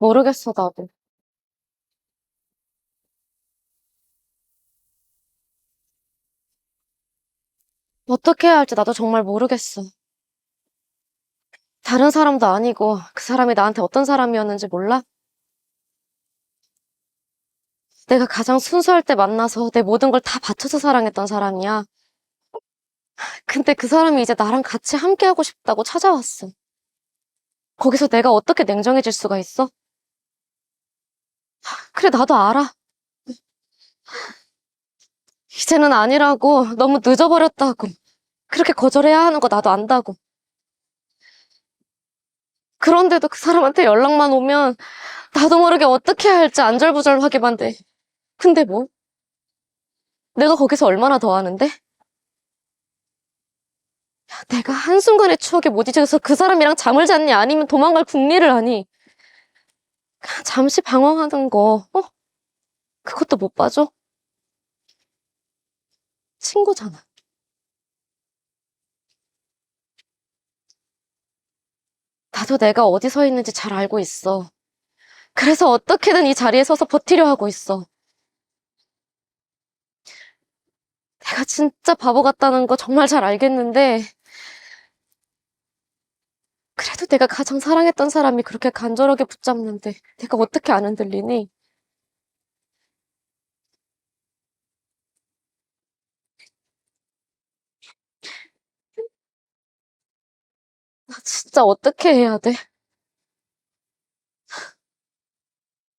모르겠어, 나도. 어떻게 해야 할지 나도 정말 모르겠어. 다른 사람도 아니고 그 사람이 나한테 어떤 사람이었는지 몰라? 내가 가장 순수할 때 만나서 내 모든 걸 다 바쳐서 사랑했던 사람이야. 근데 그 사람이 이제 나랑 같이 함께하고 싶다고 찾아왔어. 거기서 내가 어떻게 냉정해질 수가 있어? 그래, 나도 알아. 이제는 아니라고, 너무 늦어버렸다고. 그렇게 거절해야 하는 거 나도 안다고. 그런데도 그 사람한테 연락만 오면 나도 모르게 어떻게 할지 안절부절하게만 돼. 근데 뭐? 내가 거기서 얼마나 더 하는데? 야, 내가 한순간의 추억에 못 잊어서 그 사람이랑 잠을 잤니? 아니면 도망갈 궁리를 하니? 잠시 방황하는 거, 어? 그것도 못 봐줘? 친구잖아. 나도 내가 어디 서 있는지 잘 알고 있어. 그래서 어떻게든 이 자리에 서서 버티려 하고 있어. 내가 진짜 바보 같다는 거 정말 잘 알겠는데, 내가 가장 사랑했던 사람이 그렇게 간절하게 붙잡는데, 내가 어떻게 안 흔들리니? 나 진짜 어떻게 해야 돼?